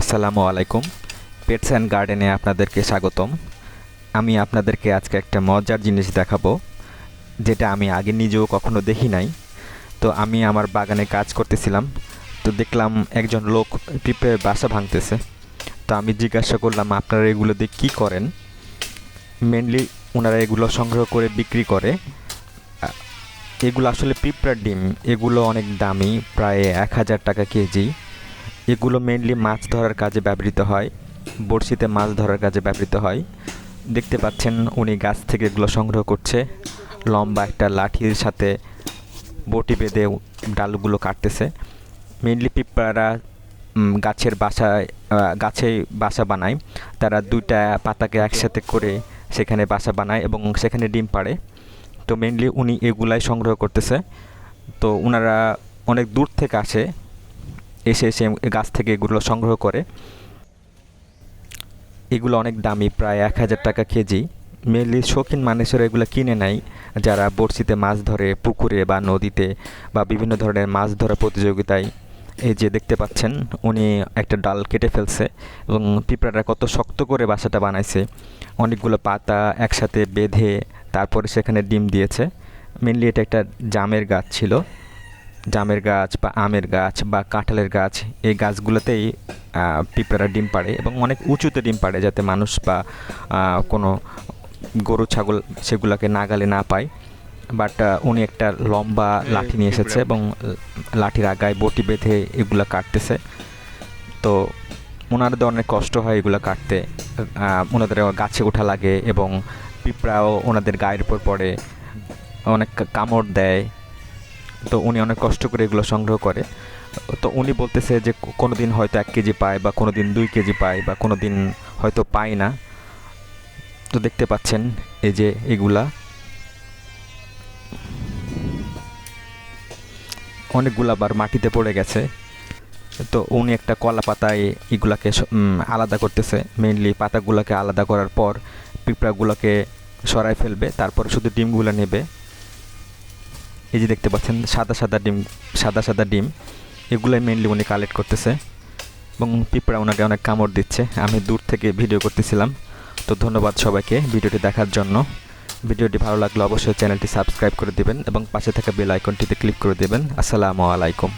আসসালামু আলাইকুম। Pets and গার্ডেনে আপনাদেরকে স্বাগতম। আমি আপনাদেরকে আজকে একটা মজার জিনিস দেখাবো, যেটা আমি আগে নিজেও কখনো দেখি নাই। তো আমি আমার বাগানে কাজ করতেছিলাম, তো দেখলাম একজন লোক পিঁপড়ে বাসা ভাঙতেছে। তো আমি জিজ্ঞাসা করলাম, আপনারা এগুলো দিয়ে কী করেন? মেনলি ওনারা এগুলো সংগ্রহ করে বিক্রি করে। এগুলো আসলে পিঁপড়ার ডিম। এগুলো অনেক দামি, প্রায় এক হাজার টাকা কেজি। এগুলো মেনলি মাছ ধরার কাজে ব্যবহৃত হয়, বড়শিতে মাছ ধরার কাজে ব্যবহৃত হয়। দেখতে পাচ্ছেন উনি গাছ থেকে এগুলো সংগ্রহ করছে। লম্বা একটা লাঠির সাথে বটি বেঁধে ডালগুলো কাটতেছে। মেনলি পিঁপড়ারা গাছের বাসায় গাছে বাসা বানায়। তারা দুইটা পাতাকে একসাথে করে সেখানে বাসা বানায় এবং সেখানে ডিম পাড়ে। তো মেনলি উনি এগুলাই সংগ্রহ করতেছে। তো ওনারা অনেক দূর থেকে আসে। এসে এসে গাছ থেকে এগুলো সংগ্রহ করে। এগুলো অনেক দামি, প্রায় এক হাজার টাকা কেজি। মেনলি শৌখিন মানুষেরা এগুলো কিনে নেয়। যারা বড়শিতে মাছ ধরে, পুকুরে বা নদীতে বা বিভিন্ন ধরনের মাছ ধরা প্রতিযোগিতায়। এই যে দেখতে পাচ্ছেন, উনি একটা ডাল কেটে ফেলছে এবং পিঁপড়াটা কত শক্ত করে বাসাটা বানাইছে। অনেকগুলো পাতা একসাথে বেঁধে তারপরে সেখানে ডিম দিয়েছে। মেনলি এটা একটা জামের গাছ ছিল। জামের গাছ বা আমের গাছ বা কাঁঠালের গাছ এই গাছগুলোতেই পিঁপড়ারা ডিম পাড়ে এবং অনেক উঁচুতে ডিম পাড়ে যাতে মানুষ বা কোনো গরু ছাগল সেগুলোকে নাগালে না পায়। বাট উনি একটা লম্বা লাঠি নিয়ে এসেছে এবং লাঠির আগায় বটি বেঁধে এগুলো কাটতেছে। তো ওনাদের অনেক কষ্ট হয় এগুলো কাটতে। ওনাদের গাছে ওঠা লাগে এবং পিঁপড়াও ওনাদের গায়ের উপর পড়ে। অনেক কামড় দেয়। তো উনি অনেক কষ্ট করে এগুলো সংগ্রহ করে। তো উনি বলতেছে যে কোনো দিন হয়তো এক কেজি পায় বা কোনো দিন দুই কেজি পায় বা কোনো দিন হয়তো পায় না। তো দেখতে পাচ্ছেন এই যে এগুলা। অনেকগুলো আবার মাটিতে পড়ে গেছে। তো উনি একটা কলা পাতায় এগুলাকে আলাদা করতেছে। মেইনলি পাতাগুলোকে আলাদা করার পর পিঁপড়াগুলোকে সরাই ফেলবে, তারপর শুধু ডিমগুলো নেবে। এই যে দেখতে পাচ্ছেন, সাদা সাদা ডিম, সাদা সাদা ডিম, এগুলাই মেনলি উনি কালেক্ট করতেছে এবং পিঁপড়া ওনাকে অনেক কামড় দিচ্ছে। আমি দূর থেকে ভিডিও করতেছিলাম, তো ধন্যবাদ সবাইকে ভিডিওটি দেখার জন্য। ভিডিওটি ভালো লাগলে অবশ্যই চ্যানেলটি সাবস্ক্রাইব করে দেবেন এবং পাশে থাকা বেল আইকনটিতে ক্লিক করে দেবেন। আসসালামু আলাইকুম।